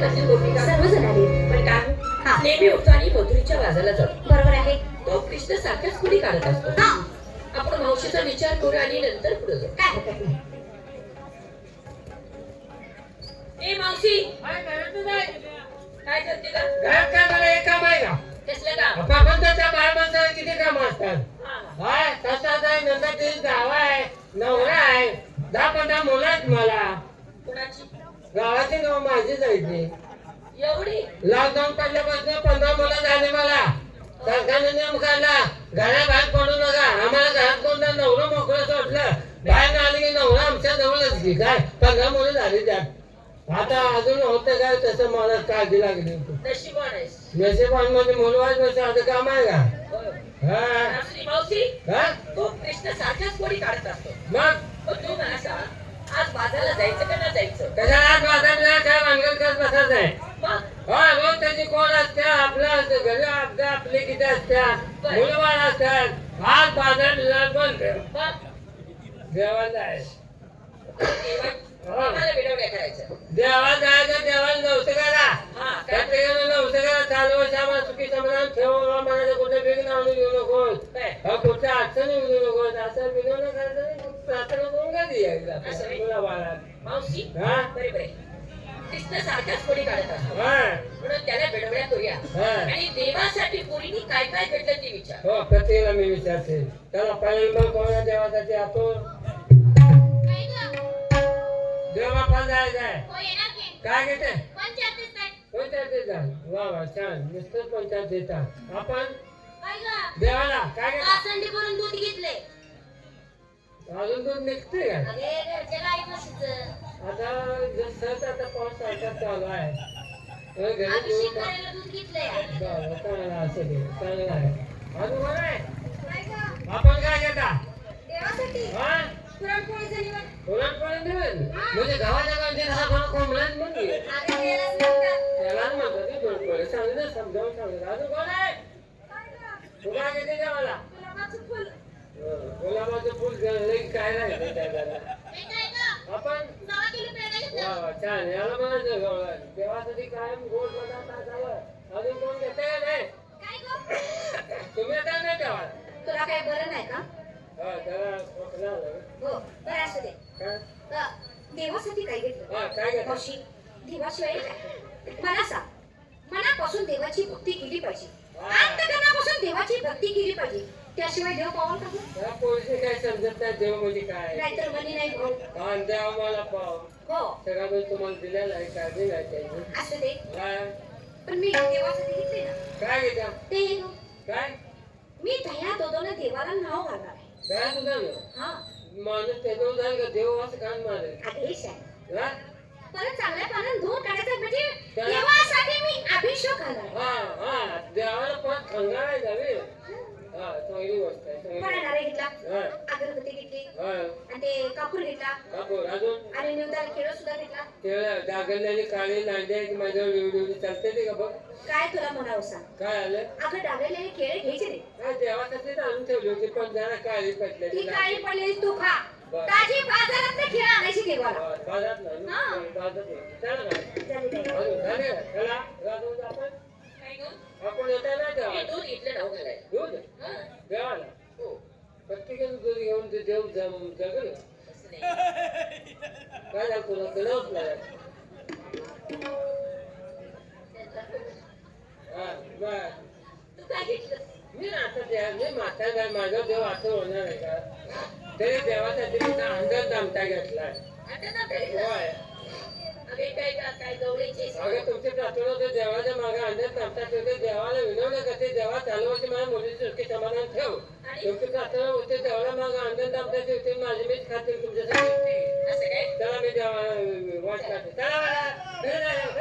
घरातली मोठी का सर्वजण आले. पण का हा. नेहमी उठतो आणि मधुरीच्या बाजाला जातो. बरोबर आहे. तो कृष्ण सारख्याच कुणी काढत असतो? हा. आपण मावशीचा विचार करू आणि नंतर पुढे जाऊ. काय हरकत नाही. ए मावशी! काय करायचं नाही. काय करते का? घरात काय एक काम आहे का? कसलं बाळ माणसाला किती काम असतात? हा. हाय तसाच आहे नंतर ते जावा आहे नवरा आहे. दहा पंधरा मुलं आहेत मला. कुणाची? गावाची नाव माझी जायची एवढी? लॉकडाऊन पडल्यापासून पंधरा मुलं झाली मला. सरकारने नियम काढला. घराबाहेर पडू नका. आम्हाला घरात कोण नाही, नवरं मोकळं सोडलं? बाहेर आले की नवरा आमच्या जवळच की काय? पंधरा मुलं झाली त्यात. आता अजून होतं काय? तसं मला काळजी लागली नशिबान नशिबांमध्ये मुलवाज नसेल आता काम आहे का. हा. मावशी? हा? तो कृष्ण सारख्याच कोणी काढत असतो. मग? तू मला सांग आज बाजारला जायचं का नाही जायचं? कशाला आज बाजारला काय भानगड करत बसायचं आहे. मग रोज त्याची कोण असते? आपलं असतं, घरी आपलं आपले किती असतात मुलं बाळ असतात आज बाजार बिजार बंद मग देवाला आहे. देवा- आम्हाला विनवण्या करायच्या देवाला जायचं देवाला नव्हतं करा हा त्या काय ठिकाणी नव्हतं करा चालू वर्ष आम्हाला चुकी समाधान ठेव म्हणायचं कुठे बिघ आणून घेऊ नकोस. काय? हा कुठच्या अडचणी येऊ नकोस. असं बिघडणं करायचं. नाही. प्रार्थना करून का दी असं नाही. मुला बाळा मावशी? हा? बरे बरे. कृष्ण सारख्याच कोणी काढत असतो हा. म्हणून त्याला करूया. हा. आणि देवासाठी पोरीनी काय काय घडलं ते विचार. हो प्रत्येकाला मी विचारते. त्याला पहिल्यांदा कोणा देवासाठी आपण देवापास जायचं आहे. काय घेते? पंचायत वा वा छान. नुसतं पंचायत देता आपण? देवाला काय घेता दूध घेतले अजून दूध निघते का अरे घरच्या गाई म्हशीचं आता जसं आता पाऊस सारखा चालू आहे. घरी चांगलं असं चांगलं आहे. अजून बरं आहे आपण काय घेता? हा? पुरणपोळी देऊन म्हणजे गावाच्या गावचे दहा कोणा कोंबड्यात म्हणजे. त्याला म्हणतात ते पुरणपोळी सांगितलं समजावून सांगितलं. अजून कोण आहे तू काय घेते जेवायला. गुलाबाचं फुल. काय नाही? आपण छान याला म्हणायचं. देवासाठी कायम गोड पदार्थ अजून कोण घेते का नाही? तुम्ही आता नाही ठेवा तुला काय बरं नाही का हा त्याला. हो बरं असू दे देवासाठी काय घेतलं काय देवाशिवाय मला सांग मनापासून देवाची भक्ती केली पाहिजे अंतकरणापासून देवाची भक्ती केली पाहिजे त्याशिवाय देव पावल का पोलिसी काय समजत नाही देव म्हणजे काय? नाहीतर मनी नाही भाऊ. देव मला पाव हो. सगळा वेळ तुम्हाला दिलेला आहे काळजी नाही त्याची असू दे काय पण मी देवासाठी घेतले ना. काय घेता ते. काय? मी दह्या दोदोनं देवाला नाव घालणार आहे. काय तुझा हा. माणूस त्याच्यावर जाईल का देव असं काय मारेल? आदेश आहे हा? परत चांगल्या पाण्यात धुवून काढायचं म्हणजे देवासाठी मी अभिषेक घालणार. हा हा देवाला पण खंगाळ आहे जावे हा चांगली गोष्ट आहे चांगली फळा गोष्ट. नारळ घेतला हा अगरबत्ती घेतली. हा. आणि ते कापूर घेतला. कापूर अजून? आणि निवदाला खेळ सुद्धा घेतला. ते डागल्याने काळी नांदे आहेत माझ्यावर एवढी चालते ते का बघ? काय तुला म्हणावं सांग? काय आलं? अगं डागलेले खेळ घ्यायचे नाही. काय देवासाठीच आणून ठेवली होती पण जरा काळी ती पडलेली काळी पडलेली तू खा. बरं. ताजी बाजारात खेळ आणायची देवाला. बाजारात नाही हा. बाजारात नाही. चला ना. झाली काय? अजून झाले? का? चला राजूला आपण? आपण येता ना देवाला दूध? हा. देवाला? हो. प्रत्येकाने दूध घेऊन ते देव जम जगल. काय तुला कळवत नाही हा मी आता देव मी म्हातारा माझा देव असं होणार आहे का? तरी देवासाठी मी अंदाज दामटा आता घेतलं? होय. अगे काय का- काय गवळीची अगं तुमचे प्रार्थना ते देवाच्या मागे दामटा ठेवते देवाला विनवलं करते देवा चालवायची माझ्या मुलीची समाधान ठेव. तुमची प्रार्थना होते देवाला मागे अंदाज दामटा ठेवते माझी मीच खातील तुमच्यासाठी. असं काय? चला मी देवा वाट काढते चला